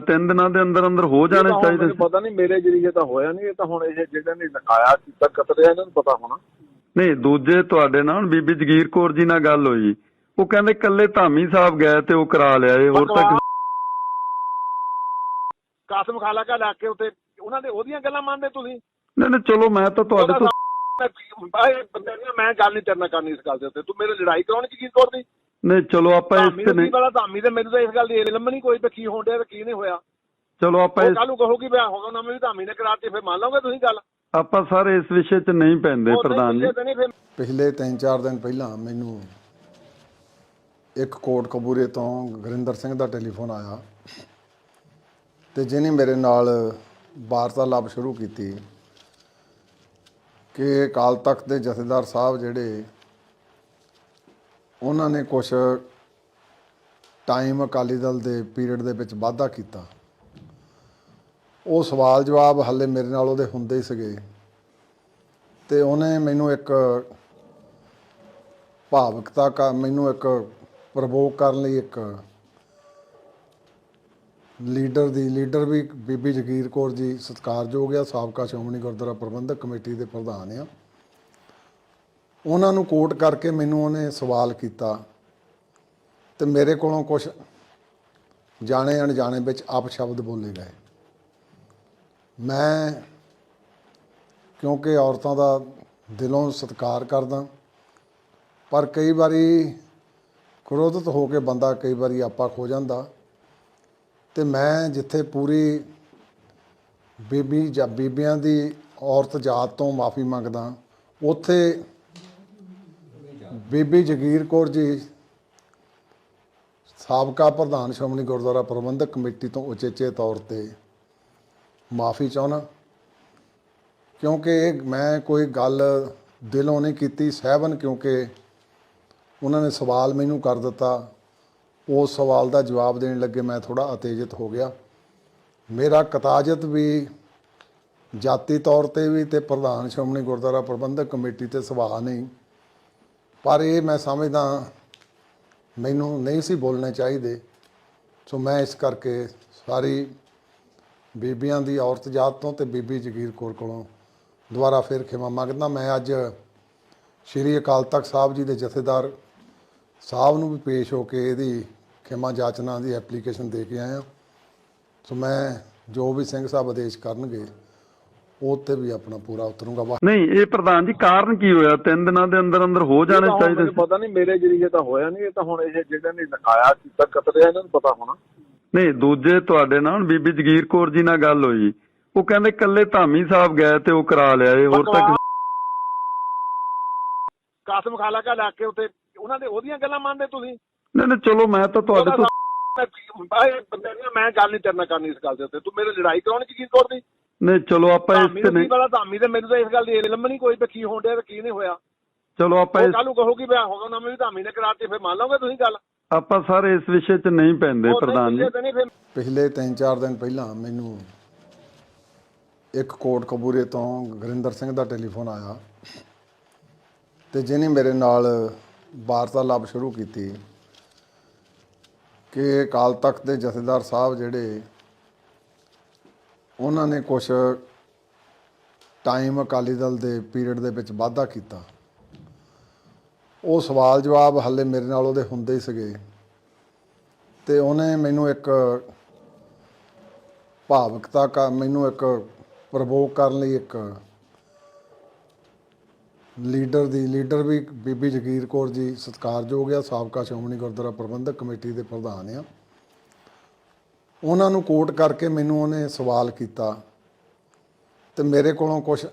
ਤਿੰਨ ਦਿਨਾਂ ਦੇ ਅੰਦਰ ਅੰਦਰ ਹੋ ਜਾਣੇ ਚਾਹੀਦੇ ਮੈਨੂੰ ਪਤਾ ਨਹੀਂ ਮੇਰੇ ਜਰੀਏ ਤਾਂ ਹੋਇਆ ਨਹੀਂ ਇਹ ਤਾਂ ਹੁਣ ਇਹ ਜਿਹੜੇ ਨੇ ਲਿਖਾਇਆ ਕੀਤਾ ਕਤਰਿਆ ਇਹਨਾਂ ਨੂੰ ਪਤਾ ਹੋਣਾ। ਨਹੀਂ ਦੂਜੇ ਤੁਹਾਡੇ ਨਾਲ ਬੀਬੀ ਜਗੀਰ ਕੌਰ ਜੀ ਨਾਲ ਗੱਲ ਹੋਈ। ਉਹ ਕਹਿੰਦੇ ਕੱਲੇ ਧਾਮੀ ਸਾਹਿਬ ਗਏ ਤੇ ਉਹ ਕਰਾ ਲਿਆ ਇਹ ਹੋਰ ਤੱਕ ਕਾਸਮ ਖਾਲਾ ਕਾ ਲਾ ਕੇ ਉੱਤੇ ਉਹਨਾਂ ਦੇ ਉਹਦੀਆਂ ਗੱਲਾਂ ਮੰਨਦੇ ਤੁਸੀਂ? ਨਹੀਂ ਨਹੀਂ ਚਲੋ ਮੈਂ ਤਾਂ ਤੁਹਾਡੇ ਤੋਂ ਮੈਂ ਗੱਲ ਨਹੀਂ ਤੇਰੇ ਨਾਲ ਕਰਨੀ ਇਸ ਗੱਲ ਦੇ ਉੱਤੇ। ਤੂੰ ਮੇਰੇ ਲੜਾਈ ਕਰਾਉਣੀ ਚ ਕੀ ਕਰਦੀ ਨਹੀਂ ਚਲੋ ਆਪਾਂ ਇਸ ਤੇ ਨਹੀਂ। ਪਤਾ ਧਾਮੀ ਤੇ ਮੈਨੂੰ ਤਾਂ ਇਸ ਗੱਲ ਦੀ ਇਲਮ ਨਹੀਂ ਕੋਈ ਤੇ ਕੀ ਹੋਣ ਡਿਆ ਤੇ ਕੀ ਨਹੀਂ ਹੋਇਆ। ਚਲੋ ਆਪਾਂ ਕੱਲ ਨੂੰ ਕਹੋਗੀ ਵੀ ਹੋਗਾ ਨਾ ਵੀ ਧਾਮੀ ਨੇ ਕਰਾਤੀ ਫਿਰ ਮੰਨ ਲਓਗੇ ਤੁਸੀਂ ਗੱਲ? ਆਪਾਂ ਸਾਰੇ ਇਸ ਵਿਸ਼ੇ 'ਚ ਨਹੀਂ ਪੈਂਦੇ ਪ੍ਰਧਾਨ ਜੀ। ਪਿਛਲੇ 3-4 ਦਿਨ ਪਹਿਲਾਂ ਮੈਨੂੰ ਇੱਕ ਕੋਟ ਕਬੂਰੇ ਤੋਂ ਗੁਰਿੰਦਰ ਸਿੰਘ ਦਾ ਟੈਲੀਫੋਨ ਆਇਆ ਤੇ ਜਿਹਨੇ ਮੇਰੇ ਨਾਲ ਵਾਰਤਾਲਾਪ ਸ਼ੁਰੂ ਕੀਤੀ ਕਿ ਅਕਾਲ ਤਖਤ ਦੇ ਜਥੇਦਾਰ ਸਾਹਿਬ ਜਿਹੜੇ ਉਹਨਾਂ ਨੇ ਕੁਝ ਟਾਈਮ ਅਕਾਲੀ ਦਲ ਦੇ ਪੀਰੀਅਡ ਦੇ ਵਿੱਚ ਵਾਧਾ ਕੀਤਾ। ਉਹ ਸਵਾਲ ਜਵਾਬ ਹੱਲੇ ਮੇਰੇ ਨਾਲ ਉਹਦੇ ਹੁੰਦੇ ਹੀ ਸੀਗੇ। ਤੇ ਉਹਨੇ ਮੈਨੂੰ ਇੱਕ ਭਾਵਕਤਾ ਕਾ, ਮੈਨੂੰ ਇੱਕ ਪ੍ਰਵੋਕ ਕਰਨ ਲਈ ਇੱਕ ਲੀਡਰ ਦੀ ਲੀਡਰ ਵੀ ਬੀਬੀ ਜਗੀਰ ਕੌਰ ਜੀ ਸਤਿਕਾਰਯੋਗ ਆ, ਸਾਬਕਾ ਸ਼੍ਰੋਮਣੀ ਗੁਰਦੁਆਰਾ ਪ੍ਰਬੰਧਕ ਕਮੇਟੀ ਦੇ ਪ੍ਰਧਾਨ ਆ। ਉਹਨਾਂ ਨੂੰ ਕੋਟ ਕਰਕੇ ਮੈਨੂੰ ਉਹਨੇ ਸਵਾਲ ਕੀਤਾ ਤੇ ਮੇਰੇ ਕੋਲੋਂ ਕੁਝ ਜਾਣੇ ਅਣਜਾਣੇ ਵਿੱਚ ਆਪ ਸ਼ਬਦ ਬੋਲੇ ਗਏ। ਮੈਂ ਕਿਉਂਕਿ ਔਰਤਾਂ ਦਾ ਦਿਲੋਂ ਸਤਿਕਾਰ ਕਰਦਾ, ਪਰ ਕਈ ਵਾਰੀ ਕ੍ਰੋਧਿਤ ਹੋ ਕੇ ਬੰਦਾ ਕਈ ਵਾਰੀ ਆਪਾ ਖੋ ਜਾਂਦਾ ਤੇ ਮੈਂ ਜਿੱਥੇ ਪੂਰੀ ਬੀਬੀ ਜਾਂ ਬੀਬੀਆਂ ਦੀ ਔਰਤ ਜਾਤ ਤੋਂ ਮਾਫੀ ਮੰਗਦਾ, ਉੱਥੇ ਬੀਬੀ ਜਗੀਰ ਕੌਰ ਜੀ, ਸਾਬਕਾ ਪ੍ਰਧਾਨ ਸ਼੍ਰੋਮਣੀ ਗੁਰਦੁਆਰਾ ਪ੍ਰਬੰਧਕ ਕਮੇਟੀ ਤੋਂ ਉਚੇਚੇ ਤੌਰ ਤੇ ਮਾਫੀ ਚਾਹੁੰਦਾ। ਕਿਉਂਕਿ ਮੈਂ ਕੋਈ ਗੱਲ ਦਿਲੋਂ ਨਹੀਂ ਕੀਤੀ, ਸਹਿਬਨ ਕਿਉਂਕਿ ਉਹਨਾਂ ਨੇ ਸਵਾਲ ਮੈਨੂੰ ਕਰ ਦਿੱਤਾ। ਉਸ ਸਵਾਲ ਦਾ ਜਵਾਬ ਦੇਣ ਲੱਗੇ ਮੈਂ ਥੋੜਾ ਅਤੇਜਿਤ ਹੋ ਗਿਆ। ਮੇਰਾ ਕਤਾਜਤ ਵੀ ਜਾਤੀ ਤੌਰ ਤੇ ਵੀ ਤੇ ਪ੍ਰਧਾਨ ਸ਼੍ਰੋਮਣੀ ਗੁਰਦੁਆਰਾ ਪ੍ਰਬੰਧਕ ਕਮੇਟੀ ਤੇ ਸੁਭਾਅ ਨਹੀਂ। ਪਰ ਇਹ ਮੈਂ ਸਮਝਦਾ ਮੈਨੂੰ ਨਹੀਂ ਸੀ ਬੋਲਣੇ ਚਾਹੀਦੇ। ਸੋ ਮੈਂ ਇਸ ਕਰਕੇ ਸਾਰੀ ਬੀਬੀਆਂ ਦੀ ਔਰਤ ਜਾਤ ਤੋਂ ਤੇ ਬੀਬੀ ਜਗੀਰ ਕੌਰ ਕੋਲੋਂ ਦੁਬਾਰਾ ਫਿਰ ਖਿਮਾ ਮੰਗਦਾ। ਮੈਂ ਅੱਜ ਸ਼੍ਰੀ ਅਕਾਲ ਤਖਤ ਸਾਹਿਬ ਜੀ ਦੇ ਜਥੇਦਾਰ ਸਾਹਿਬ ਨੂੰ ਵੀ ਪੇਸ਼ ਹੋ ਕੇ ਇਹਦੀ ਖਿਮਾ ਜਾਚਨਾ ਦੀ ਐਪਲੀਕੇਸ਼ਨ ਦੇ ਕੇ ਆਇਆ। ਸੋ ਮੈਂ ਜੋ ਵੀ ਸਿੰਘ ਸਾਹਿਬ ਆਦੇਸ਼ ਕਰਨਗੇ ਉਹ ਤੇ ਵੀ ਆਪਣਾ ਪੂਰਾ ਉਤਰੂੰਗਾ ਵਾ ਨਹੀਂ ਇਹ ਪ੍ਰਧਾਨ ਜੀ ਕਾਰਨ ਕੀ ਹੋਇਆ? ਤਿੰਨ ਦਿਨਾਂ ਦੇ ਅੰਦਰ ਅੰਦਰ ਹੋ ਜਾਣੇ ਚਾਹੀਦੇ ਮੈਨੂੰ ਪਤਾ ਨਹੀਂ ਮੇਰੇ ਜਰੀਏ ਤਾਂ ਹੋਇਆ ਨਹੀਂ ਇਹ ਤਾਂ ਹੁਣ ਇਹ ਜਿਹੜੇ ਨੇ ਲਿਖਾਇਆ ਕੀਤਾ ਕਤਰਿਆ ਇਹਨਾਂ ਨੂੰ ਪਤਾ ਹੋਣਾ। ਨਹੀਂ ਦੂਜੇ ਤੁਹਾਡੇ ਨਾਲ ਬੀਬੀ ਜਗੀਰ ਕੌਰ ਜੀ ਨਾਲ ਗੱਲ ਹੋਈ। ਉਹ ਕਹਿੰਦੇ ਕੱਲੇ ਧਾਮੀ ਸਾਹਿਬ ਗਏ ਤੇ ਉਹ ਕਰਾ ਲਿਆ ਇਹ ਹੋਰ ਤੱਕ ਕਾਸਮ ਖਾਲਾ ਕਾ ਲਾ ਕੇ ਉੱਤੇ ਉਹਨਾਂ ਦੇ ਉਹਦੀਆਂ ਗੱਲਾਂ ਮੰਨਦੇ ਤੁਸੀਂ? ਨਹੀਂ ਨਹੀਂ ਚਲੋ ਮੈਂ ਤਾਂ ਤੁਹਾਡੇ ਤੋਂ ਮੈਂ ਗੱਲ ਨਹੀਂ ਤੇਰੇ ਨਾਲ ਕਰਨੀ ਇਸ ਗੱਲ ਦੇ ਉੱਤੇ। ਤੂੰ ਮੇਰੇ ਲੜਾਈ ਕਰਾਉਣੀ ਚ ਕੀ ਕਰਦੀ ਨਹੀਂ ਚਲੋ ਆਪਾਂ ਇਸ ਤੇ ਨਹੀਂ ਪਤਾ ਧਾਮੀ ਤੇ ਮੈਨੂੰ ਤਾਂ ਇਸ ਗੱਲ ਦੀ ਇਲਮ ਨਹੀਂ ਕੋਈ ਤੇ ਕੀ ਹੋਣ ਡਿਆ ਤੇ ਕੀ ਨਹੀਂ ਹੋਇਆ। ਚਲੋ ਆਪਾਂ ਇਸ ਕੱਲ ਨੂੰ ਕਹੋਗੀ ਵੀ ਹੋਗਾ ਨਾ ਵੀ ਧਾਮੀ ਨੇ ਕਰਾਤੀ ਫਿਰ ਮੰਨ ਲਓਗੇ ਤੁਸੀਂ ਗੱਲ? ਆਪਾਂ ਸਾਰੇ ਇਸ ਵਿਸ਼ੇ 'ਚ ਨਹੀਂ ਪੈਂਦੇ ਪ੍ਰਧਾਨ ਜੀ। ਪਿਛਲੇ 3-4 ਦਿਨ ਪਹਿਲਾਂ ਮੈਨੂੰ ਇੱਕ ਕੋਟ ਕਬੂਰੇ ਤੋਂ ਗੁਰਿੰਦਰ ਸਿੰਘ ਦਾ ਟੈਲੀਫੋਨ ਆਇਆ ਤੇ ਜਿਹਨੇ ਮੇਰੇ ਨਾਲ ਵਾਰਤਾਲਾਪ ਸ਼ੁਰੂ ਕੀਤੀ ਕਿ ਅਕਾਲ ਤਖਤ ਦੇ ਜਥੇਦਾਰ ਸਾਹਿਬ ਜਿਹੜੇ ਉਹਨਾਂ ਨੇ ਕੁਝ ਟਾਈਮ ਅਕਾਲੀ ਦਲ ਦੇ ਪੀਰੀਅਡ ਦੇ ਵਿੱਚ ਵਾਧਾ ਕੀਤਾ। ਉਹ ਸਵਾਲ ਜਵਾਬ ਹੱਲੇ ਮੇਰੇ ਨਾਲ ਉਹਦੇ ਹੁੰਦੇ ਹੀ ਸੀਗੇ। ਤੇ ਉਹਨੇ ਮੈਨੂੰ ਇੱਕ ਭਾਵਕਤਾ ਕਾ, ਮੈਨੂੰ ਇੱਕ ਪ੍ਰਵੋਕ ਕਰਨ ਲਈ ਇੱਕ ਲੀਡਰ ਦੀ ਲੀਡਰ ਵੀ ਬੀਬੀ ਜਗੀਰ ਕੌਰ ਜੀ ਸਤਿਕਾਰਯੋਗ ਆ, ਸਾਬਕਾ ਸ਼੍ਰੋਮਣੀ ਗੁਰਦੁਆਰਾ ਪ੍ਰਬੰਧਕ ਕਮੇਟੀ ਦੇ ਪ੍ਰਧਾਨ ਆ। ਉਹਨਾਂ ਨੂੰ ਕੋਟ ਕਰਕੇ ਮੈਨੂੰ ਉਹਨੇ ਸਵਾਲ ਕੀਤਾ ਤੇ ਮੇਰੇ ਕੋਲੋਂ ਕੁਝ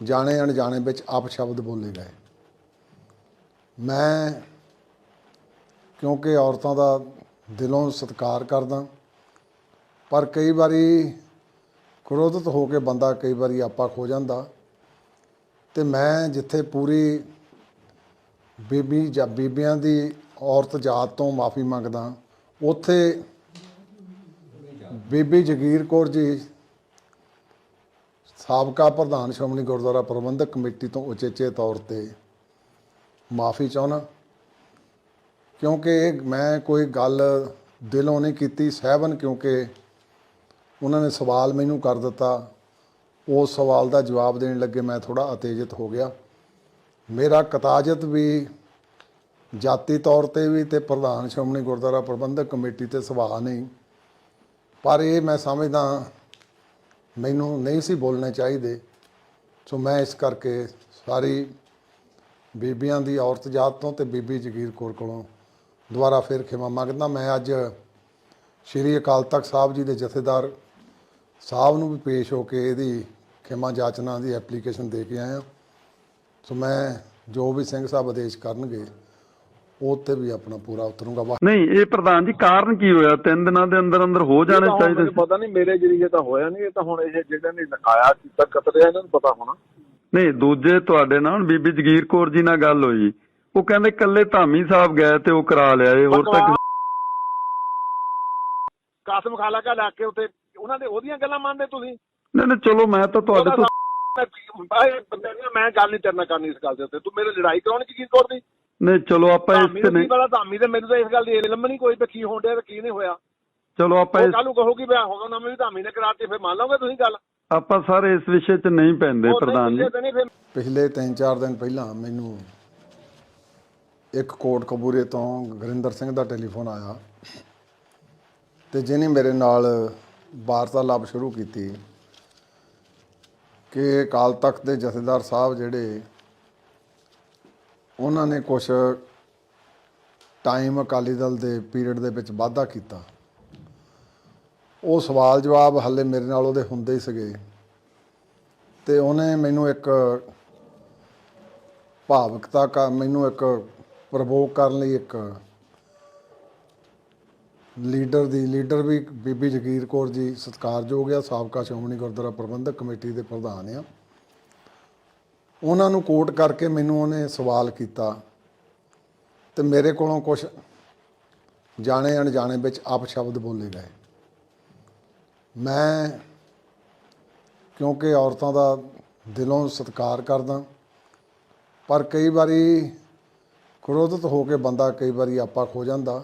ਜਾਣੇ ਅਣਜਾਣੇ ਵਿੱਚ ਆਪ ਸ਼ਬਦ ਬੋਲੇ ਗਏ। ਮੈਂ ਕਿਉਂਕਿ ਔਰਤਾਂ ਦਾ ਦਿਲੋਂ ਸਤਿਕਾਰ ਕਰਦਾ, ਪਰ ਕਈ ਵਾਰੀ ਕ੍ਰੋਧਿਤ ਹੋ ਕੇ ਬੰਦਾ ਕਈ ਵਾਰੀ ਆਪਾ ਖੋ ਜਾਂਦਾ ਤੇ ਮੈਂ ਜਿੱਥੇ ਪੂਰੀ ਬੀਬੀ ਜਾਂ ਬੀਬੀਆਂ ਦੀ ਔਰਤ ਜਾਤ ਤੋਂ ਮਾਫੀ ਮੰਗਦਾ, ਉੱਥੇ ਬੀਬੀ ਜਗੀਰ ਕੌਰ ਜੀ, ਸਾਬਕਾ ਪ੍ਰਧਾਨ ਸ਼੍ਰੋਮਣੀ ਗੁਰਦੁਆਰਾ ਪ੍ਰਬੰਧਕ ਕਮੇਟੀ ਤੋਂ ਉਚੇਚੇ ਤੌਰ ਤੇ ਮਾਫੀ ਚਾਹੁੰਦਾ। ਕਿਉਂਕਿ ਇਹ ਮੈਂ ਕੋਈ ਗੱਲ ਦਿਲੋਂ ਨਹੀਂ ਕੀਤੀ, ਸਹਿਬਨ ਕਿਉਂਕਿ ਉਹਨਾਂ ਨੇ ਸਵਾਲ ਮੈਨੂੰ ਕਰ ਦਿੱਤਾ। ਉਸ ਸਵਾਲ ਦਾ ਜਵਾਬ ਦੇਣ ਲੱਗੇ ਮੈਂ ਥੋੜਾ ਉਤੇਜਿਤ ਹੋ ਗਿਆ। ਮੇਰਾ ਕਤਾਜਤ ਵੀ ਜਾਤੀ ਤੌਰ ਤੇ ਵੀ ਤੇ ਪ੍ਰਧਾਨ ਸ਼੍ਰੋਮਣੀ ਗੁਰਦੁਆਰਾ ਪ੍ਰਬੰਧਕ ਕਮੇਟੀ ਤੇ ਸਵਾਲ ਨਹੀਂ। ਪਰ ਇਹ ਮੈਂ ਸਮਝਦਾ ਮੈਨੂੰ ਨਹੀਂ ਸੀ ਬੋਲਣੇ ਚਾਹੀਦੇ। ਸੋ ਮੈਂ ਇਸ ਕਰਕੇ ਸਾਰੀ ਬੀਬੀਆਂ ਦੀ ਔਰਤ ਜਾਤ ਤੋਂ ਤੇ ਬੀਬੀ ਜਗੀਰ ਕੌਰ ਕੋਲੋਂ ਦੁਬਾਰਾ ਫਿਰ ਖਿਮਾ ਮੰਗਦਾ। ਮੈਂ ਅੱਜ ਸ਼੍ਰੀ ਅਕਾਲ ਤਖਤ ਸਾਹਿਬ ਜੀ ਦੇ ਜਥੇਦਾਰ ਸਾਹਿਬ ਨੂੰ ਵੀ ਪੇਸ਼ ਹੋ ਕੇ ਇਹਦੀ ਖਿਮਾ ਜਾਚਨਾ ਦੀ ਐਪਲੀਕੇਸ਼ਨ ਦੇ ਕੇ ਆਇਆ। ਸੋ ਮੈਂ ਜੋ ਵੀ ਸਿੰਘ ਸਾਹਿਬ ਆਦੇਸ਼ ਕਰਨਗੇ ਉਹ ਤੇ ਵੀ ਆਪਣਾ ਪੂਰਾ ਉਤਰੂੰਗਾ ਨਹੀਂ ਇਹ ਪ੍ਰਧਾਨ ਜੀ ਕਾਰਨ ਕੀ ਹੋਇਆ? ਤਿੰਨ ਦਿਨਾਂ ਦੇ ਅੰਦਰ ਅੰਦਰ ਹੋ ਜਾਣੇ ਚਾਹੀਦੇ ਪਤਾ ਨਹੀਂ ਮੇਰੇ ਜਰੀਏ ਤਾਂ ਹੋਇਆ ਨਹੀਂ ਇਹ ਤਾਂ ਹੁਣ ਇਹ ਜਿਹੜੇ ਨੇ ਨਕਾਇਆ ਕੀਤਾ ਕਤਲਿਆ ਇਹਨਾਂ ਨੂੰ ਪਤਾ ਹੋਣਾ। ਨਹੀਂ ਦੂਜੇ ਤੁਹਾਡੇ ਨਾਲ ਬੀਬੀ ਜਗੀਰ ਕੌਰ ਜੀ ਨਾਲ ਗੱਲ ਹੋਈ। ਉਹ ਕਹਿੰਦੇ ਕੱਲੇ ਧਾਮੀ ਸਾਹਿਬ ਗਏ ਤੇ ਉਹ ਕਰਾ ਲਿਆ ਇਹ ਹੋਰ ਤਾਂ ਕਿਸੇ- ਕਾਸਮ ਖਾਲਾ ਕਾ ਲਾ ਕੇ ਉੱਤੇ ਉਹਨਾਂ ਦੇ ਉਹਦੀਆਂ ਗੱਲਾਂ ਮੰਨਦੇ ਤੁਸੀਂ? ਨਹੀਂ ਨਹੀਂ ਚਲੋ ਮੈਂ ਤਾਂ ਤੁਹਾਡੇ ਤੋਂ ਮੈਂ ਗੱਲ ਨਹੀਂ ਤੇਰੇ ਨਾਲ ਕਰਨੀ ਇਸ ਗੱਲ ਦੇ ਉੱਤੇ। ਤੂੰ ਮੇਰੇ ਲੜਾਈ ਕਰਾਉਣੀ ਚ ਕੀ ਕਰਦੀ ਨਹੀਂ ਚਲੋ ਆਪਾਂ ਧਾਮੀ ਇਸ ਤੇ ਨਹੀਂ ਪਤਾ ਧਾਮੀ ਤੇ ਮੈਨੂੰ ਤਾਂ ਇਸ ਗੱਲ ਦੀ ਇਲਮ ਨਹੀਂ ਕੋਈ ਤੇ ਕੀ ਹੋਣ ਡਿਆ ਤੇ ਕੀ ਨਹੀਂ ਹੋਇਆ। ਚਲੋ ਆਪਾਂ ਉਹ ਇਸ ਕੱਲ ਕਹੋਗੀ ਵੀ ਹੋਗਾ ਨਾ ਵੀ ਧਾਮੀ ਨੇ ਕਰਾਤੀ ਫਿਰ ਮੰਨ ਲਓਗੇ ਤੁਸੀਂ ਗੱਲ? ਆਪਾਂ ਸਾਰੇ ਇਸ ਵਿਸ਼ੇ 'ਚ ਨਹੀਂ ਪੈਂਦੇ ਉਹ ਨਹੀਂ ਪ੍ਰਧਾਨ ਜੀ। ਫਿਰ ਪਿਛਲੇ 3-4 ਦਿਨ ਪਹਿਲਾਂ ਮੈਨੂੰ ਇੱਕ ਕੋਟ ਕਬੂਰੇ ਤੋਂ ਗੁਰਿੰਦਰ ਸਿੰਘ ਦਾ ਟੈਲੀਫੋਨ ਆਇਆ ਤੇ ਜਿਹਨੇ ਮੇਰੇ ਨਾਲ ਵਾਰਤਾਲਾਪ ਸ਼ੁਰੂ ਕੀਤੀ ਕਿ ਅਕਾਲ ਤਖਤ ਦੇ ਜਥੇਦਾਰ ਸਾਹਿਬ ਜਿਹੜੇ ਉਹਨਾਂ ਨੇ ਕੁਝ ਟਾਈਮ ਅਕਾਲੀ ਦਲ ਦੇ ਪੀਰੀਅਡ ਦੇ ਵਿੱਚ ਵਾਧਾ ਕੀਤਾ। ਉਹ ਸਵਾਲ ਜਵਾਬ ਹੱਲੇ ਮੇਰੇ ਨਾਲ ਉਹਦੇ ਹੁੰਦੇ ਹੀ ਸੀਗੇ। ਤੇ ਉਹਨੇ ਮੈਨੂੰ ਇੱਕ ਭਾਵਕਤਾ ਕਾ, ਮੈਨੂੰ ਇੱਕ ਪ੍ਰਵੋਕ ਕਰਨ ਲਈ ਇੱਕ ਲੀਡਰ ਦੀ ਲੀਡਰ ਵੀ ਬੀਬੀ ਜਗੀਰ ਕੌਰ ਜੀ ਸਤਿਕਾਰਯੋਗ ਆ, ਸਾਬਕਾ ਸ਼੍ਰੋਮਣੀ ਗੁਰਦੁਆਰਾ ਪ੍ਰਬੰਧਕ ਕਮੇਟੀ ਦੇ ਪ੍ਰਧਾਨ ਆ। ਉਹਨਾਂ ਨੂੰ ਕੋਟ ਕਰਕੇ ਮੈਨੂੰ ਉਹਨੇ ਸਵਾਲ ਕੀਤਾ ਤੇ ਮੇਰੇ ਕੋਲੋਂ ਕੁਝ ਜਾਣੇ ਅਣਜਾਣੇ ਵਿੱਚ ਆਪ ਸ਼ਬਦ ਬੋਲੇ ਗਏ। ਮੈਂ ਕਿਉਂਕਿ ਔਰਤਾਂ ਦਾ ਦਿਲੋਂ ਸਤਿਕਾਰ ਕਰਦਾ, ਪਰ ਕਈ ਵਾਰੀ ਕ੍ਰੋਧਿਤ ਹੋ ਕੇ ਬੰਦਾ ਕਈ ਵਾਰੀ ਆਪਾ ਖੋ ਜਾਂਦਾ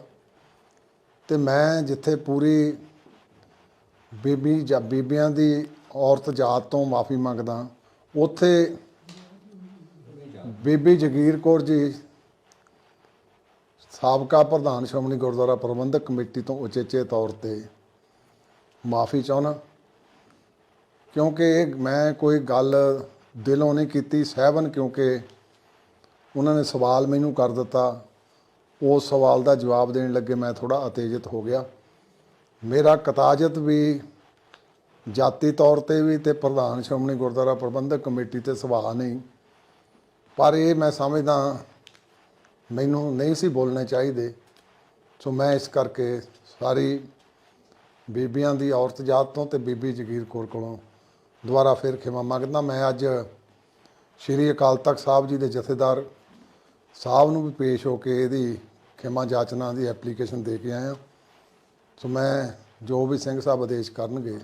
ਤੇ ਮੈਂ ਜਿੱਥੇ ਪੂਰੀ ਬੀਬੀ ਜਾਂ ਬੀਬੀਆਂ ਦੀ ਔਰਤ ਜਾਤ ਤੋਂ ਮਾਫੀ ਮੰਗਦਾ, ਉੱਥੇ ਬੀਬੀ ਜਗੀਰ ਕੌਰ ਜੀ, ਸਾਬਕਾ ਪ੍ਰਧਾਨ ਸ਼੍ਰੋਮਣੀ ਗੁਰਦੁਆਰਾ ਪ੍ਰਬੰਧਕ ਕਮੇਟੀ ਤੋਂ ਉਚੇਚੇ ਤੌਰ ਤੇ ਮਾਫੀ ਚਾਹੁੰਦਾ ਕਿਉਂਕਿ ਮੈਂ ਕੋਈ ਗੱਲ ਦਿਲੋਂ ਨਹੀਂ ਕੀਤੀ, ਸਹਿਬਨ ਕਿਉਂਕਿ ਉਹਨਾਂ ਨੇ ਸਵਾਲ ਮੈਨੂੰ ਕਰ ਦਿੱਤਾ। ਉਸ ਸਵਾਲ ਦਾ ਜਵਾਬ ਦੇਣ ਲੱਗੇ ਮੈਂ ਥੋੜਾ ਅਤੇਜਿਤ ਹੋ ਗਿਆ। ਮੇਰਾ ਕਤਾਜਤ ਵੀ ਜਾਤੀ ਤੌਰ ਤੇ ਵੀ ਤੇ ਪ੍ਰਧਾਨ ਸ਼੍ਰੋਮਣੀ ਗੁਰਦੁਆਰਾ ਪ੍ਰਬੰਧਕ ਕਮੇਟੀ ਤੇ ਸੁਭਾਅ ਨਹੀਂ। ਪਰ ਇਹ ਮੈਂ ਸਮਝਦਾ ਮੈਨੂੰ ਨਹੀਂ ਸੀ ਬੋਲਣੇ ਚਾਹੀਦੇ। ਸੋ ਮੈਂ ਇਸ ਕਰਕੇ ਸਾਰੀ ਬੀਬੀਆਂ ਦੀ ਔਰਤ ਜਾਤ ਤੋਂ ਤੇ ਬੀਬੀ ਜਗੀਰ ਕੌਰ ਕੋਲੋਂ ਦੁਬਾਰਾ ਫਿਰ ਖਿਮਾ ਮੰਗਦਾ। ਮੈਂ ਅੱਜ ਸ਼੍ਰੀ ਅਕਾਲ ਤਖਤ ਸਾਹਿਬ ਜੀ ਦੇ ਜਥੇਦਾਰ ਸਾਹਿਬ ਨੂੰ ਵੀ ਪੇਸ਼ ਹੋ ਕੇ ਇਹਦੀ ਖਿਮਾ ਜਾਚਨਾ ਦੀ ਐਪਲੀਕੇਸ਼ਨ ਦੇ ਕੇ ਆਇਆ। ਸੋ ਮੈਂ ਜੋ ਵੀ ਸਿੰਘ ਸਾਹਿਬ ਆਦੇਸ਼ ਕਰਨਗੇ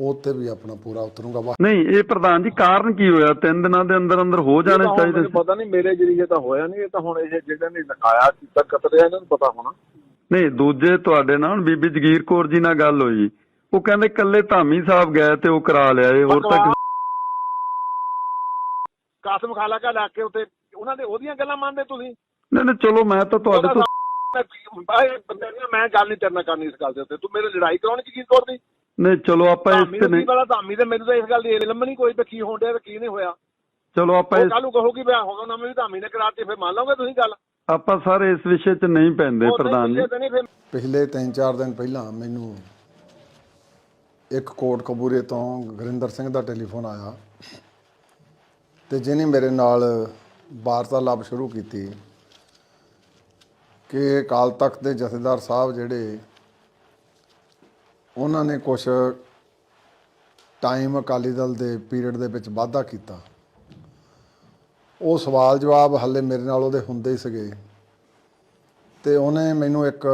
ਉਹ ਤੇ ਵੀ ਆਪਣਾ ਪੂਰਾ ਉਤਰੂੰਗਾ ਵਾ ਨਹੀਂ ਇਹ ਪ੍ਰਧਾਨ ਜੀ ਕਾਰਨ ਕੀ ਹੋਇਆ? ਤਿੰਨ ਦਿਨਾਂ ਦੇ ਅੰਦਰ ਅੰਦਰ ਹੋ ਜਾਣੇ ਇਹ ਤਾਂ ਹੁਣ ਚਾਹੀਦੇ ਮੈਨੂੰ ਸੀ। ਪਤਾ ਨਹੀਂ ਮੇਰੇ ਜਰੀਏ ਤਾਂ ਹੋਇਆ ਨਹੀਂ ਇਹ ਤਾਂ ਹੁਣ ਇਹ ਜਿਹੜੇ ਨੇ ਨਕਾਇਆ ਕੀਤਾ ਕਤਲਿਆ ਇਹਨਾਂ ਨੂੰ ਪਤਾ ਹੋਣਾ। ਨਹੀਂ ਦੂਜੇ ਤੁਹਾਡੇ ਨਾਲ ਬੀਬੀ ਜਗੀਰ ਕੌਰ ਜੀ ਨਾਲ ਗੱਲ ਹੋਈ। ਉਹ ਕਹਿੰਦੇ ਕੱਲੇ ਧਾਮੀ ਸਾਹਿਬ ਗਏ ਤੇ ਉਹ ਕਰਾ ਲਿਆ ਇਹ ਹੋਰ ਤਾਂ ਕਿਸੇ- ਕਾਸਮ ਖਾਲਾ ਕਾ ਲਾ ਕੇ ਉੱਤੇ ਉਹਨਾਂ ਦੇ ਉਹਦੀਆਂ ਗੱਲਾਂ ਮੰਨਦੇ ਤੁਸੀਂ? ਨਹੀਂ ਨਹੀਂ ਚਲੋ ਮੈਂ ਤਾਂ ਤੁਹਾਡੇ ਤੋਂ ਬੰਦੇ ਮੈਂ ਗੱਲ ਨਹੀਂ ਤੇਰੇ ਨਾਲ ਕਰਨੀ ਇਸ ਗੱਲ ਦੇ ਉੱਤੇ। ਤੂੰ ਮੇਰੇ ਲੜਾਈ ਕਰਾਉਣੀ ਚ ਕੀ ਕਰਦੀ ਨਹੀਂ ਚਲੋ ਆਪਾਂ ਇਸ ਧਾਮੀ ਤੇ ਨੂੰ ਕੀ ਨਹੀਂ ਪਤਾ ਧਾਮੀ ਤੇ ਮੈਨੂੰ ਤਾਂ ਇਸ ਗੱਲ ਦੀ ਇਲਮ ਨਹੀਂ ਕੋਈ ਤੇ ਕੀ ਹੋਣ ਡਿਆ ਤੇ ਕੀ ਨਹੀਂ ਹੋਇਆ। ਚਲੋ ਆਪਾਂ ਉਹ ਇਸ ਕੱਲ ਕਹੋਗੀ ਵੀ ਹੋਗਾ ਨਾ ਵੀ ਧਾਮੀ ਨੇ ਕਰਾਤੀ ਫਿਰ ਮੰਨ ਲਓਗੇ ਤੁਸੀਂ ਗੱਲ? ਆਪਾਂ ਸਾਰੇ ਇਸ ਵਿਸ਼ੇ 'ਚ ਨਹੀਂ ਪੈਂਦੇ ਉਹ ਪ੍ਰਧਾਨ ਜੀ। ਪਿੱਛੇ ਤੇ ਨਹੀਂ ਫਿਰ ਪਿਛਲੇ 3-4 ਦਿਨ ਪਹਿਲਾਂ ਮੈਨੂੰ ਇੱਕ ਕੋਟ ਕਬੂਰੇ ਤੋਂ ਗੁਰਿੰਦਰ ਸਿੰਘ ਦਾ ਟੈਲੀਫੋਨ ਆਇਆ ਤੇ ਜਿਹਨੇ ਮੇਰੇ ਨਾਲ ਵਾਰਤਾਲਾਪ ਸ਼ੁਰੂ ਕੀਤੀ ਕਿ ਅਕਾਲ ਤਖਤ ਦੇ ਜਥੇਦਾਰ ਸਾਹਿਬ ਜਿਹੜੇ ਉਹਨਾਂ ਨੇ ਕੁਝ ਟਾਈਮ ਅਕਾਲੀ ਦਲ ਦੇ ਪੀਰੀਅਡ ਦੇ ਵਿੱਚ ਵਾਧਾ ਕੀਤਾ। ਉਹ ਸਵਾਲ ਜਵਾਬ ਹੱਲੇ ਮੇਰੇ ਨਾਲ ਉਹਦੇ ਹੁੰਦੇ ਹੀ ਸੀਗੇ। ਤੇ ਉਹਨੇ ਮੈਨੂੰ ਇੱਕ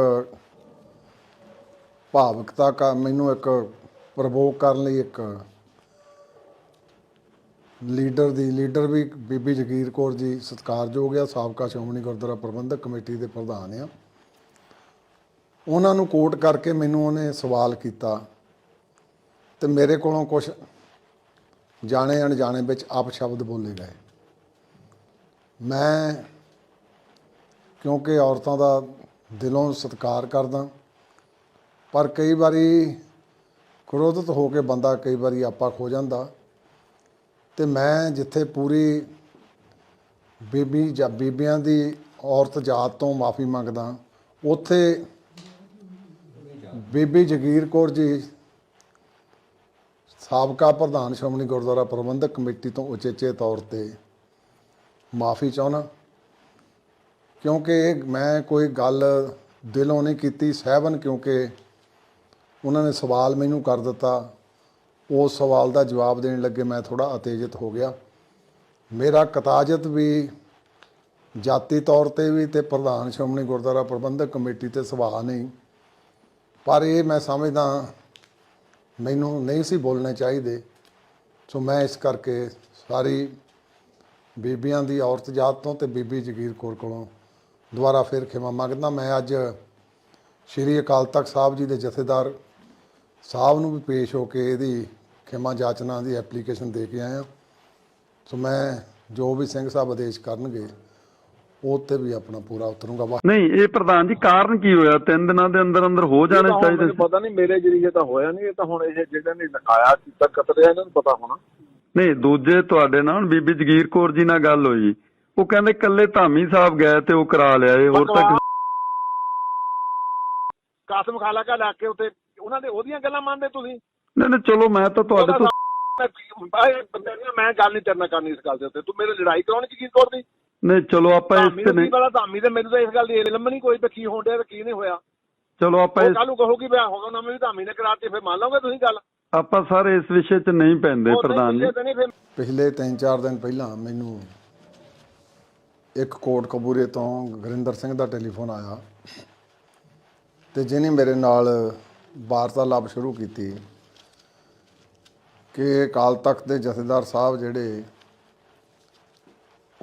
ਭਾਵਕਤਾ ਕਾ, ਮੈਨੂੰ ਇੱਕ ਪ੍ਰਵੋਕ ਕਰਨ ਲਈ ਇੱਕ ਲੀਡਰ ਦੀ ਲੀਡਰ ਵੀ ਬੀਬੀ ਜਗੀਰ ਕੌਰ ਜੀ ਸਤਿਕਾਰਯੋਗ ਆ, ਸਾਬਕਾ ਸ਼੍ਰੋਮਣੀ ਗੁਰਦੁਆਰਾ ਪ੍ਰਬੰਧਕ ਕਮੇਟੀ ਦੇ ਪ੍ਰਧਾਨ ਆ। ਉਹਨਾਂ ਨੂੰ ਕੋਟ ਕਰਕੇ ਮੈਨੂੰ ਉਹਨੇ ਸਵਾਲ ਕੀਤਾ ਤੇ ਮੇਰੇ ਕੋਲੋਂ ਕੁਝ ਜਾਣੇ ਅਣਜਾਣੇ ਵਿੱਚ ਆਪ ਸ਼ਬਦ ਬੋਲੇ ਗਏ। ਮੈਂ ਕਿਉਂਕਿ ਔਰਤਾਂ ਦਾ ਦਿਲੋਂ ਸਤਿਕਾਰ ਕਰਦਾ, ਪਰ ਕਈ ਵਾਰੀ ਕ੍ਰੋਧਿਤ ਹੋ ਕੇ ਬੰਦਾ ਕਈ ਵਾਰੀ ਆਪਾ ਖੋ ਜਾਂਦਾ ਤੇ ਮੈਂ ਜਿੱਥੇ ਪੂਰੀ ਬੀਬੀ ਜਾਂ ਬੀਬੀਆਂ ਦੀ ਔਰਤ ਜਾਤ ਤੋਂ ਮਾਫੀ ਮੰਗਦਾ, ਉੱਥੇ ਬੀਬੀ ਜਗੀਰ ਕੌਰ ਜੀ, ਸਾਬਕਾ ਪ੍ਰਧਾਨ ਸ਼੍ਰੋਮਣੀ ਗੁਰਦੁਆਰਾ ਪ੍ਰਬੰਧਕ ਕਮੇਟੀ ਤੋਂ ਉਚੇਚੇ ਤੌਰ ਤੇ ਮਾਫੀ ਚਾਹੁੰਦਾ। ਕਿਉਂਕਿ ਮੈਂ ਕੋਈ ਗੱਲ ਦਿਲੋਂ ਨਹੀਂ ਕੀਤੀ, ਸਹਿਬਨ ਕਿਉਂਕਿ ਉਹਨਾਂ ਨੇ ਸਵਾਲ ਮੈਨੂੰ ਕਰ ਦਿੱਤਾ। ਉਸ ਸਵਾਲ ਦਾ ਜਵਾਬ ਦੇਣ ਲੱਗੇ ਮੈਂ ਥੋੜਾ ਉਤੇਜਿਤ ਹੋ ਗਿਆ। ਮੇਰਾ ਕਤਾਜਤ ਵੀ ਜਾਤੀ ਤੌਰ ਤੇ ਵੀ ਤੇ ਪ੍ਰਧਾਨ ਸ਼੍ਰੋਮਣੀ ਗੁਰਦੁਆਰਾ ਪ੍ਰਬੰਧਕ ਕਮੇਟੀ ਤੇ ਸਵਾਲ ਨਹੀਂ। ਪਰ ਇਹ ਮੈਂ ਸਮਝਦਾ ਮੈਨੂੰ ਨਹੀਂ ਸੀ ਬੋਲਣੇ ਚਾਹੀਦੇ। ਸੋ ਮੈਂ ਇਸ ਕਰਕੇ ਸਾਰੀ ਬੀਬੀਆਂ ਦੀ ਔਰਤ ਜਾਤ ਤੋਂ ਤੇ ਬੀਬੀ ਜਗੀਰ ਕੌਰ ਕੋਲੋਂ ਦੁਬਾਰਾ ਫਿਰ ਖਿਮਾ ਮੰਗਦਾ। ਮੈਂ ਅੱਜ ਸ਼੍ਰੀ ਅਕਾਲ ਤਖਤ ਸਾਹਿਬ ਜੀ ਦੇ ਜਥੇਦਾਰ ਸਾਹਿਬ ਨੂੰ ਵੀ ਪੇਸ਼ ਹੋ ਕੇ ਇਹਦੀ ਖਿਮਾ ਜਾਚਨਾ ਦੀ ਐਪਲੀਕੇਸ਼ਨ ਦੇ ਕੇ ਆਇਆ। ਸੋ ਮੈਂ ਜੋ ਵੀ ਸਿੰਘ ਸਾਹਿਬ ਆਦੇਸ਼ ਕਰਨਗੇ ਉਹ ਤੇ ਵੀ ਆਪਣਾ ਪੂਰਾ ਉਤਰੂੰਗਾ ਨਹੀਂ ਇਹ ਪ੍ਰਧਾਨ ਜੀ ਕਾਰਨ ਕੀ ਹੋਇਆ? ਤਿੰਨ ਦਿਨਾਂ ਦੇ ਅੰਦਰ ਅੰਦਰ ਹੋ ਜਾਣੇ ਇਹ ਤਾਂ ਹੁਣ ਚਾਹੀਦੇ ਮੈਨੂੰ ਪਤਾ ਨਹੀਂ ਮੇਰੇ ਜਰੀਏ ਤਾਂ ਹੋਇਆ ਨਹੀਂ ਇਹ ਤਾਂ ਹੁਣ ਇਹ ਜਿਹੜੇ ਨੇ ਲਿਖਾਇਆ ਕੀਤਾ ਕਤਲਿਆ ਇਹਨਾਂ ਨੂੰ ਪਤਾ ਹੋਣਾ। ਨਹੀਂ ਦੂਜੇ ਤੁਹਾਡੇ ਨਾਲ ਬੀਬੀ ਜਗੀਰ ਕੌਰ ਜੀ ਨਾਲ ਗੱਲ ਹੋਈ। ਉਹ ਕਹਿੰਦੇ ਕੱਲੇ ਧਾਮੀ ਸਾਹਿਬ ਗਏ ਤੇ ਉਹ ਕਰਾ ਲਿਆ ਇਹ ਹੋਰ ਤਾਂ ਕਿਸੇ- ਕਾਸਮ ਖਾਲਾ ਕਾ ਲਾ ਕੇ ਉੱਤੇ ਉਹਨਾਂ ਦੇ ਉਹਦੀਆਂ ਗੱਲਾਂ ਮੰਨਦੇ ਤੁਸੀਂ? ਨਹੀਂ ਨਹੀਂ ਚਲੋ ਮੈਂ ਤਾਂ ਤੁਹਾਡੇ ਤੋਂ ਇਹ ਬੰਦੇ ਨੇ ਮੈਂ ਗੱਲ ਨਹੀਂ ਤੇਰੇ ਨਾਲ ਕਰਨੀ ਇਸ ਗੱਲ ਦੇ ਉੱਤੇ। ਤੂੰ ਮੇਰੇ ਲੜਾਈ ਕਰਾਉਣੀ ਚ ਕੀ ਕਰਦੀ ਨਹੀਂ ਚਲੋ ਆਪਾਂ ਇਸ ਤੇ ਨਹੀਂ ਪਤਾ ਧਾਮੀ ਤੇ ਮੈਨੂੰ ਤਾਂ ਇਸ ਗੱਲ ਦੀ ਇਲਮ ਨਹੀਂ ਕੋਈ ਤੇ ਕੀ ਹੋਣ ਡਿਆ ਤੇ ਕੀ ਨਹੀਂ ਹੋਇਆ। ਚਲੋ ਆਪਾਂ ਕੱਲ ਨੂੰ ਕਹੋਗੀ ਵੀ ਹੋਗਾ ਨਾ ਵੀ ਧਾਮੀ ਨੇ ਕਰਾਤੀ ਫਿਰ ਮੰਨ ਲਓਗੇ ਤੁਸੀਂ ਗੱਲ? ਆਪਾਂ ਸਾਰੇ ਇਸ ਵਿਸ਼ੇ 'ਚ ਨਹੀਂ ਪੈਂਦੇ ਪ੍ਰਧਾਨ ਜੀ। ਪਿਛਲੇ 3-4 ਦਿਨ ਪਹਿਲਾਂ ਮੈਨੂੰ ਇੱਕ ਕੋਟ ਕਬੂਰੇ ਤੋਂ ਗੁਰਿੰਦਰ ਸਿੰਘ ਦਾ ਟੈਲੀਫੋਨ ਆਇਆ ਤੇ ਜਿਹਨੇ ਮੇਰੇ ਨਾਲ ਵਾਰਤਾਲਾਪ ਸ਼ੁਰੂ ਕੀਤੀ ਕਿ ਅਕਾਲ ਤਖਤ ਦੇ ਜਥੇਦਾਰ ਸਾਹਿਬ ਜਿਹੜੇ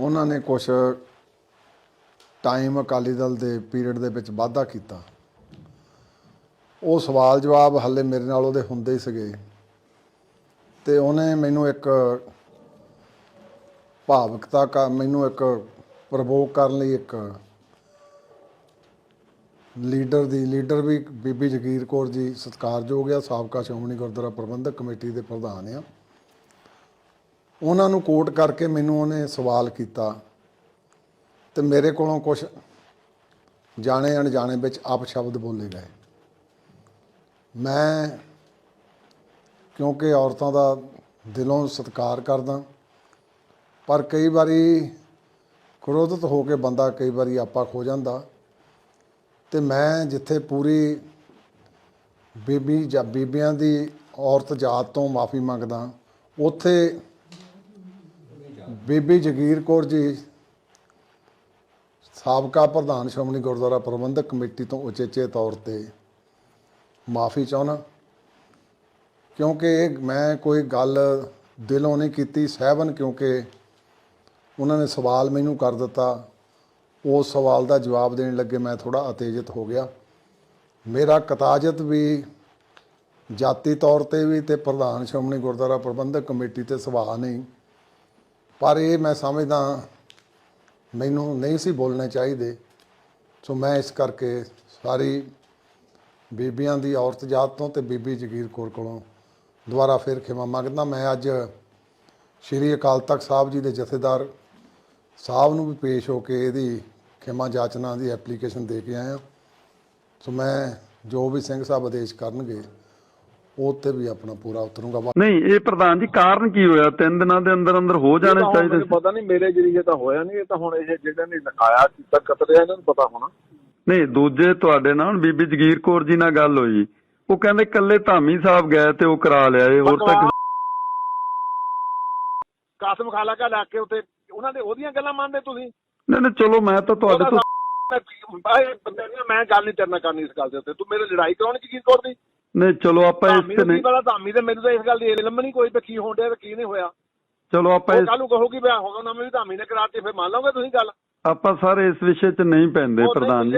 ਉਹਨਾਂ ਨੇ ਕੁਝ ਟਾਈਮ ਅਕਾਲੀ ਦਲ ਦੇ ਪੀਰੀਅਡ ਦੇ ਵਿੱਚ ਵਾਧਾ ਕੀਤਾ। ਉਹ ਸਵਾਲ ਜਵਾਬ ਹੱਲੇ ਮੇਰੇ ਨਾਲ ਉਹਦੇ ਹੁੰਦੇ ਹੀ ਸੀਗੇ। ਤੇ ਉਹਨੇ ਮੈਨੂੰ ਇੱਕ ਭਾਵਕਤਾ ਕਾ, ਮੈਨੂੰ ਇੱਕ ਪ੍ਰਵੋਕ ਕਰਨ ਲਈ ਇੱਕ ਲੀਡਰ ਦੀ ਲੀਡਰ ਵੀ ਬੀਬੀ ਜਗੀਰ ਕੌਰ ਜੀ ਸਤਿਕਾਰਯੋਗ ਆ, ਸਾਬਕਾ ਸ਼੍ਰੋਮਣੀ ਗੁਰਦੁਆਰਾ ਪ੍ਰਬੰਧਕ ਕਮੇਟੀ ਦੇ ਪ੍ਰਧਾਨ ਆ। ਉਹਨਾਂ ਨੂੰ ਕੋਟ ਕਰਕੇ ਮੈਨੂੰ ਉਹਨੇ ਸਵਾਲ ਕੀਤਾ ਤੇ ਮੇਰੇ ਕੋਲੋਂ ਕੁਝ ਜਾਣੇ ਅਣਜਾਣੇ ਵਿੱਚ ਆਪ ਸ਼ਬਦ ਬੋਲੇ ਗਏ। ਮੈਂ ਕਿਉਂਕਿ ਔਰਤਾਂ ਦਾ ਦਿਲੋਂ ਸਤਿਕਾਰ ਕਰਦਾ, ਪਰ ਕਈ ਵਾਰੀ ਕ੍ਰੋਧਿਤ ਹੋ ਕੇ ਬੰਦਾ ਕਈ ਵਾਰੀ ਆਪਾ ਖੋ ਜਾਂਦਾ ਤੇ ਮੈਂ ਜਿੱਥੇ ਪੂਰੀ ਬੀਬੀ ਜਾਂ ਬੀਬੀਆਂ ਦੀ ਔਰਤ ਜਾਤ ਤੋਂ ਮਾਫੀ ਮੰਗਦਾ, ਉੱਥੇ ਬੀਬੀ ਜਗੀਰ ਕੌਰ ਜੀ, ਸਾਬਕਾ ਪ੍ਰਧਾਨ ਸ਼੍ਰੋਮਣੀ ਗੁਰਦੁਆਰਾ ਪ੍ਰਬੰਧਕ ਕਮੇਟੀ ਤੋਂ ਉਚੇਚੇ ਤੌਰ ਤੇ ਮਾਫੀ ਚਾਹੁੰਦਾ ਕਿਉਂਕਿ ਮੈਂ ਕੋਈ ਗੱਲ ਦਿਲੋਂ ਨਹੀਂ ਕੀਤੀ, ਸਹਿਬਨ ਕਿਉਂਕਿ ਉਹਨਾਂ ਨੇ ਸਵਾਲ ਮੈਨੂੰ ਕਰ ਦਿੱਤਾ। ਉਸ ਸਵਾਲ ਦਾ ਜਵਾਬ ਦੇਣ ਲੱਗੇ ਮੈਂ ਥੋੜਾ ਅਤੇਜਿਤ ਹੋ ਗਿਆ। ਮੇਰਾ ਕਤਾਜਤ ਵੀ ਜਾਤੀ ਤੌਰ ਤੇ ਵੀ ਤੇ ਪ੍ਰਧਾਨ ਸ਼੍ਰੋਮਣੀ ਗੁਰਦੁਆਰਾ ਪ੍ਰਬੰਧਕ ਕਮੇਟੀ ਤੇ ਸੁਭਾਅ ਨਹੀਂ। ਪਰ ਇਹ ਮੈਂ ਸਮਝਦਾ ਮੈਨੂੰ ਨਹੀਂ ਸੀ ਬੋਲਣੇ ਚਾਹੀਦੇ। ਸੋ ਮੈਂ ਇਸ ਕਰਕੇ ਸਾਰੀ ਬੀਬੀਆਂ ਦੀ ਔਰਤ ਜਾਤ ਤੋਂ ਤੇ ਬੀਬੀ ਜਗੀਰ ਕੌਰ ਕੋਲੋਂ ਦੁਬਾਰਾ ਫਿਰ ਖਿਮਾ ਮੰਗਦਾ। ਮੈਂ ਅੱਜ ਸ਼੍ਰੀ ਅਕਾਲ ਤਖਤ ਸਾਹਿਬ ਜੀ ਦੇ ਜਥੇਦਾਰ ਸਾਹਿਬ ਨੂੰ ਵੀ ਪੇਸ਼ ਹੋ ਕੇ ਇਹਦੀ ਖਿਮਾ ਜਾਚਨਾ ਦੀ ਐਪਲੀਕੇਸ਼ਨ ਦੇ ਕੇ ਆਇਆ। ਸੋ ਮੈਂ ਜੋ ਵੀ ਸਿੰਘ ਸਾਹਿਬ ਆਦੇਸ਼ ਕਰਨਗੇ ਉਹ ਤੇ ਵੀ ਆਪਣਾ ਪੂਰਾ ਉਤਰੂੰਗਾ। ਨਹੀਂ ਇਹ ਪ੍ਰਧਾਨ ਜੀ ਕਾਰਨ ਕੀ ਹੋਇਆ? ਤਿੰਨ ਦਿਨਾਂ ਦੇ ਅੰਦਰ ਅੰਦਰ ਹੋ ਜਾਣੇ ਚਾਹੀਦੇ ਪਤਾ ਨਹੀਂ ਮੇਰੇ ਜਰੀਏ ਤਾਂ ਹੋਇਆ ਨਹੀਂ ਇਹ ਤਾਂ ਹੁਣ ਇਹ ਜਿਹੜੇ ਨੇ ਲਿਖਾਇਆ ਕੀਤਾ ਕਤਲਿਆ ਇਹਨਾਂ ਨੂੰ ਪਤਾ ਹੋਣਾ। ਨਹੀਂ ਦੂਜੇ ਤੁਹਾਡੇ ਨਾਲ ਬੀਬੀ ਜਗੀਰ ਕੌਰ ਜੀ ਨਾਲ ਗੱਲ ਹੋਈ। ਉਹ ਕਹਿੰਦੇ ਕੱਲੇ ਧਾਮੀ ਸਾਹਿਬ ਗਏ ਤੇ ਉਹ ਕਰਾ ਲਿਆ ਇਹ ਹੋਰ ਤਾਂ ਕਿਸੇ- ਕਾਸਮ ਖਾਲਾ ਕਾ ਲਾ ਕੇ ਉੱਤੇ ਉਹਨਾਂ ਦੇ ਉਹਦੀਆਂ ਗੱਲਾਂ ਮੰਨਦੇ ਤੁਸੀਂ? ਨਹੀਂ ਨਹੀਂ ਚਲੋ ਮੈਂ ਤਾਂ ਤੁਹਾਡੇ ਤੋਂ ਮੈਂ ਗੱਲ ਨਹੀਂ ਤੇਰੇ ਨਾਲ ਕਰਨੀ ਇਸ ਗੱਲ ਦੇ ਉੱਤੇ। ਤੂੰ ਮੇਰੇ ਲੜਾਈ ਕਰਾਉਣੀ ਚ ਕੀ ਕਰਦੀ ਨਹੀਂ ਚਲੋ ਆਪਾਂ ਇਸ ਤੇ ਨਹੀਂ ਪਤਾ ਧਾਮੀ ਤੇ ਮੈਨੂੰ ਤਾਂ ਇਸ ਗੱਲ ਦੀ ਇਲਮ ਨਹੀਂ ਕੋਈ ਤੇ ਕੀ ਹੋਣ ਡਿਆ ਤੇ ਕੀ ਨਹੀਂ ਹੋਇਆ। ਚਲੋ ਆਪਾਂ ਇਸ ਕੱਲ ਕਹੋਗੀ ਵੀ ਹੋਗਾ ਨਾ ਵੀ ਧਾਮੀ ਨੇ ਕਰਾਤੀ ਫਿਰ ਮੰਨ ਲਓਗੇ ਤੁਸੀਂ ਗੱਲ? ਆਪਾਂ ਸਾਰੇ ਇਸ ਵਿਸ਼ੇ 'ਚ ਨਹੀਂ ਪੈਂਦੇ ਪ੍ਰਧਾਨ ਜੀ।